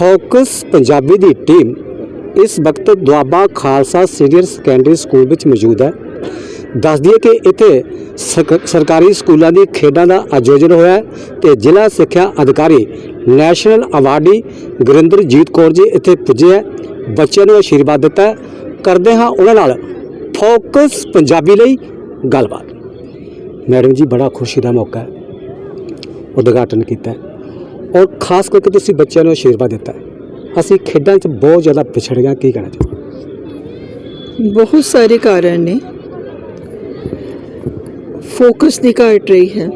Focus Punjabi ਦੀ team ਇਸ ਵਕਤ Doaba Khalsa senior secondary school ਵਿੱਚ ਮੌਜੂਦ ਹੈ। ਦੱਸ ਦਈਏ ਕਿ ਇੱਥੇ ਸਰਕ- ਸਰਕਾਰੀ ਸਕੂਲਾਂ ਦੀ ਖੇਡਾਂ ਦਾ ਆਯੋਜਨ ਹੋਇਆ ਹੈ ਤੇ ਜ਼ਿਲ੍ਹਾ ਸਿੱਖਿਆ ਅਧਿਕਾਰੀ ਨੈਸ਼ਨਲ ਅਵਾਰਡੀ ਗੁਰਿੰਦਰਜੀਤ ਕੌਰ ਜੀ ਇੱਥੇ ਪੁੱਜੇ ਹੈ। ਬੱਚਿਆਂ ਨੂੰ ਆਸ਼ੀਰਵਾਦ ਦਿੱਤਾ ਕਰਦੇ ਹਾਂ ਉਹਨਾਂ ਨਾਲ ਫੋਕਸ ਪੰਜਾਬੀ ਲਈ ਗੱਲਬਾਤ। ਮੈਡਮ ਜੀ, ਬੜਾ ਖੁਸ਼ੀ ਦਾ ਮੌਕਾ ਹੈ। ਉਦਘਾਟਨ ਕੀਤਾ ਔਰ ਖਾਸ ਕਰਕੇ ਤੁਸੀਂ ਬੱਚਿਆਂ ਨੂੰ ਆਸ਼ੀਰਵਾਦ ਦਿੱਤਾ ਅਸੀਂ ਖੇਡਾਂ 'ਚ ਬਹੁਤ ਜ਼ਿਆਦਾ ਪਿਛੜ ਗਏ ਕੀ ਕਹਿਣਾ ਚਾਹੁੰਦੇ ਬਹੁਤ ਸਾਰੇ ਕਾਰਨ ਨੇ। ਫੋਕਸ ਦੀ ਘਾਟ ਰਹੀ ਹੈ।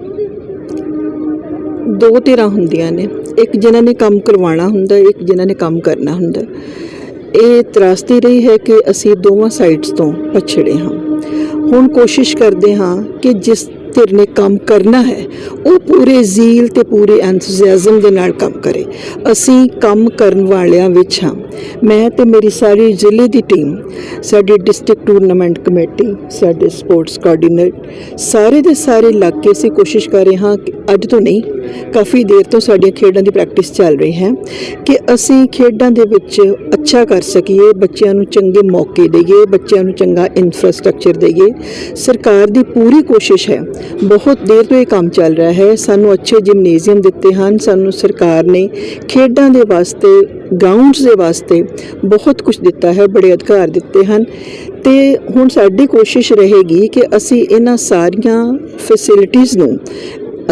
ਦੋ ਧਿਰਾਂ ਹੁੰਦੀਆਂ ਨੇ। ਇੱਕ ਜਿਨ੍ਹਾਂ ਨੇ ਕੰਮ ਕਰਵਾਉਣਾ ਹੁੰਦਾ, ਇੱਕ ਜਿਨ੍ਹਾਂ ਨੇ ਕੰਮ ਕਰਨਾ ਹੁੰਦਾ। ਇਹ ਤਰਾਸਦੀ ਰਹੀ ਹੈ ਕਿ ਅਸੀਂ ਦੋਵਾਂ ਸਾਈਡਸ ਤੋਂ ਪਛੜੇ ਹਾਂ। ਹੁਣ ਕੋਸ਼ਿਸ਼ ਕਰਦੇ ਹਾਂ ਕਿ ਜਿਸ ਧਿਰ ਨੇ ਕੰਮ ਕਰਨਾ ਹੈ, ਉਹ ਪੂਰੇ ਜ਼ੀਲ ਤੇ ਪੂਰੇ ਐਂਥੂਸੀਆਜ਼ਮ ਦੇ ਨਾਲ ਕੰਮ ਕਰੇ। ਅਸੀਂ ਕੰਮ ਕਰਨ ਵਾਲਿਆਂ ਵਿੱਚ ਹਾਂ। ਮੈਂ ਤੇ ਮੇਰੀ ਸਾਰੀ ਜ਼ਿਲ੍ਹੇ ਦੀ ਟੀਮ ਸਾਡੀ ਡਿਸਟ੍ਰਿਕਟ ਟੂਰਨਾਮੈਂਟ ਕਮੇਟੀ ਸਾਡੇ ਸਪੋਰਟਸ ਕੋਆਰਡੀਨੇਟ ਸਾਰੇ ਦੇ ਸਾਰੇ ਇਲਾਕੇ ਕੇ ਅਸੀਂ ਕੋਸ਼ਿਸ਼ ਕਰ ਰਹੇ ਹਾਂ ਕਿ ਅੱਜ ਤੋਂ ਨਹੀਂ, ਕਾਫੀ ਦੇਰ ਤੋਂ ਸਾਡੀਆਂ ਖੇਡਾਂ ਦੀ ਪ੍ਰੈਕਟਿਸ ਚੱਲ ਰਹੀ ਹੈ ਕਿ ਅਸੀਂ ਖੇਡਾਂ ਦੇ ਵਿੱਚ ਅੱਛਾ ਕਰ ਸਕੀਏ, ਬੱਚਿਆਂ ਨੂੰ ਚੰਗੇ ਮੌਕੇ ਦੇਈਏ, ਬੱਚਿਆਂ ਨੂੰ ਚੰਗਾ ਇਨਫਰਾਸਟ੍ਰਕਚਰ ਦੇਈਏ। ਸਰਕਾਰ ਦੀ ਪੂਰੀ ਕੋਸ਼ਿਸ਼ ਹੈ, ਬਹੁਤ ਦੇਰ ਤੋਂ ਇਹ ਕੰਮ ਚੱਲ ਰਿਹਾ ਹੈ, ਸਾਨੂੰ ਅੱਛੇ ਜਿਮਨੇਜ਼ੀਅਮ ਦਿੱਤੇ ਹਨ, ਸਾਨੂੰ ਸਰਕਾਰ ਨੇ ਖੇਡਾਂ ਦੇ ਵਾਸਤੇ ਗਰਾਊਂਡਸ ਦੇ ਵਾਸਤੇ ਬਹੁਤ ਕੁਝ ਦਿੱਤਾ ਹੈ ਬੜੇ ਅਧਿਕਾਰ ਦਿੱਤੇ ਹਨ। ਤੇ ਹੁਣ ਸਾਡੀ ਕੋਸ਼ਿਸ਼ ਰਹੇਗੀ ਕਿ ਅਸੀਂ ਇਹਨਾਂ ਸਾਰੀਆਂ ਫੈਸਿਲਿਟੀਆਂ ਨੂੰ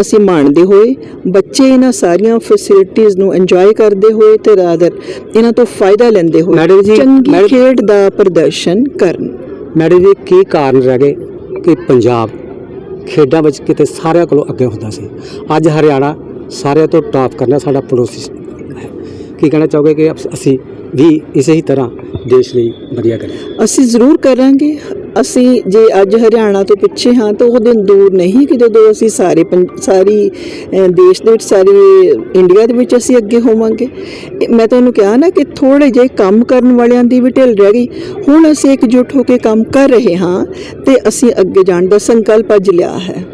ਅਸੀਂ ਮਾਣਦੇ ਹੋਏ ਬੱਚੇ ਇਹਨਾਂ ਸਾਰੀਆਂ ਫੈਸਿਲਿਟੀਆਂ ਨੂੰ ਇੰਜੋਏ ਕਰਦੇ ਹੋਏ ਤੇ ਰਾਦਰ ਇਹਨਾਂ ਤੋਂ ਫਾਇਦਾ ਲੈਂਦੇ ਹੋਏ ਮੈਡਮ ਜੀ, ਚੰਗੀ ਖੇਡ ਦਾ ਪ੍ਰਦਰਸ਼ਨ ਕਰਨ। ਮੈਡਮ ਜੀ ਕੀ ਕਾਰਨ ਰਹਿ ਗਏ ਕਿ ਪੰਜਾਬ ਖੇਡਾਂ ਵਿੱਚ ਕਿਤੇ ਸਾਰਿਆਂ ਕੋਲੋਂ ਅੱਗੇ ਹੁੰਦਾ ਸੀ? ਅੱਜ ਹਰਿਆਣਾ ਸਾਰਿਆਂ ਤੋਂ ਟਾਪ ਕਰਨਾ ਸਾਡਾ ਪੜੋਸੀ ਹੈ। ਕੀ ਕਹਿਣਾ ਚਾਹੋਗੇ ਕਿ ਅਸੀਂ ਵੀ ਇਸੇ ਹੀ ਤਰ੍ਹਾਂ ਦੇਸ਼ ਲਈ ਵਧੀਆ ਕਰੀਏ ਅਸੀਂ ਜ਼ਰੂਰ ਕਰਾਂਗੇ। ਅਸੀਂ ਜੇ ਅੱਜ ਹਰਿਆਣਾ ਤੋਂ ਪਿੱਛੇ ਹਾਂ ਤਾਂ ਉਹ ਦਿਨ ਦੂਰ ਨਹੀਂ ਕਿ ਜਦੋਂ ਅਸੀਂ ਸਾਰੇ ਸਾਰੀ ਦੇਸ਼ ਦੇ ਵਿੱਚ ਸਾਰੀ ਇੰਡੀਆ ਦੇ ਵਿੱਚ ਅਸੀਂ ਅੱਗੇ ਹੋਵਾਂਗੇ। ਮੈਂ ਤੁਹਾਨੂੰ ਕਿਹਾ ਨਾ ਕਿ ਥੋੜੇ ਜਿਹੇ ਕੰਮ ਕਰਨ ਵਾਲਿਆਂ ਦੀ ਵੀ ਢਿੱਲ ਰਹਿ ਗਈ। ਹੁਣ ਅਸੀਂ ਇਕਜੁੱਟ ਹੋ ਕੇ ਕੰਮ ਕਰ ਰਹੇ ਹਾਂ ਤੇ ਅਸੀਂ ਅੱਗੇ ਜਾਣ ਦਾ ਸੰਕਲਪ ਅੱਜ ਲਿਆ ਹੈ।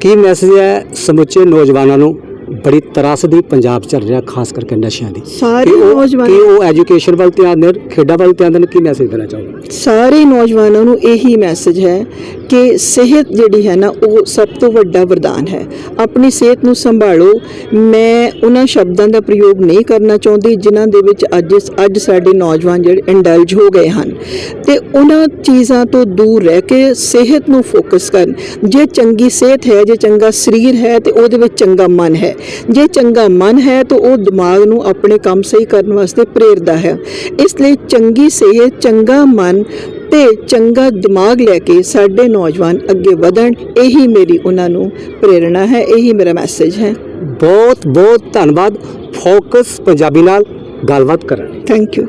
ਕੀ ਮੈਸੇਜ ਹੈ ਸਮੁੱਚੇ ਨੌਜਵਾਨਾਂ ਨੂੰ? ਬੜੀ ਤਰਾਸਦੀ ਪੰਜਾਬ ਚੱਲ ਰਿਹਾ ਖਾਸ ਕਰਕੇ ਨਸ਼ਿਆਂ ਦੀ। ਸਾਰੇ ਨੌਜਵਾਨ ਕਿ ਉਹ ਐਜੂਕੇਸ਼ਨ ਵੱਲ ਧਿਆਨ ਦੇਣ ਖੇਡਾਂ ਵੱਲ ਧਿਆਨ ਦੇਣ ਕੀ ਮੈਸੇਜ ਦੇਣਾ ਚਾਹੋਗੇ? ਸਾਰੇ ਨੌਜਵਾਨਾਂ ਨੂੰ ਇਹੀ ਮੈਸੇਜ ਹੈ ਕਿ ਸਿਹਤ ਜਿਹੜੀ ਹੈ ਨਾ ਉਹ ਸਭ ਤੋਂ ਵੱਡਾ ਵਰਦਾਨ ਹੈ। ਆਪਣੀ ਸਿਹਤ ਨੂੰ ਸੰਭਾਲੋ। ਮੈਂ ਉਹਨਾਂ ਸ਼ਬਦਾਂ ਦਾ ਪ੍ਰਯੋਗ ਨਹੀਂ ਕਰਨਾ ਚਾਹੁੰਦੀ ਜਿਨ੍ਹਾਂ ਦੇ ਵਿੱਚ ਅੱਜ ਅੱਜ ਸਾਡੇ ਨੌਜਵਾਨ ਜਿਹੜੇ ਇੰਡਲਜ ਹੋ ਗਏ ਹਨ। ਤੇ ਉਹਨਾਂ ਚੀਜ਼ਾਂ ਤੋਂ ਦੂਰ ਰਹਿ ਕੇ ਸਿਹਤ ਨੂੰ ਫੋਕਸ ਕਰਨ। ਜੇ ਚੰਗੀ ਸਿਹਤ ਹੈ ਜੇ ਚੰਗਾ ਸਰੀਰ ਹੈ ਤੇ ਉਹਦੇ ਵਿੱਚ ਚੰਗਾ ਮਨ ਹੈ। ਜੇ ਚੰਗਾ ਮਨ ਹੈ ਤਾਂ ਉਹ ਦਿਮਾਗ ਨੂੰ ਆਪਣੇ ਕੰਮ ਸਹੀ ਕਰਨ ਵਾਸਤੇ ਪ੍ਰੇਰਦਾ ਹੈ। ਇਸ ਲਈ ਚੰਗੀ ਸਿਹਤ ਚੰਗਾ ਮਨ ਤੇ ਚੰਗਾ ਦਿਮਾਗ ਲੈ ਕੇ ਸਾਡੇ ਨੌਜਵਾਨ ਅੱਗੇ ਵਧਣ ਇਹੀ ਮੇਰੀ ਉਹਨਾਂ ਨੂੰ ਪ੍ਰੇਰਣਾ ਹੈ ਇਹੀ ਮੇਰਾ ਮੈਸੇਜ ਹੈ। ਬਹੁਤ ਬਹੁਤ ਧੰਨਵਾਦ। ਫੋਕਸ ਪੰਜਾਬੀ ਨਾਲ ਗੱਲਬਾਤ ਕਰਨ ਲਈ। Thank you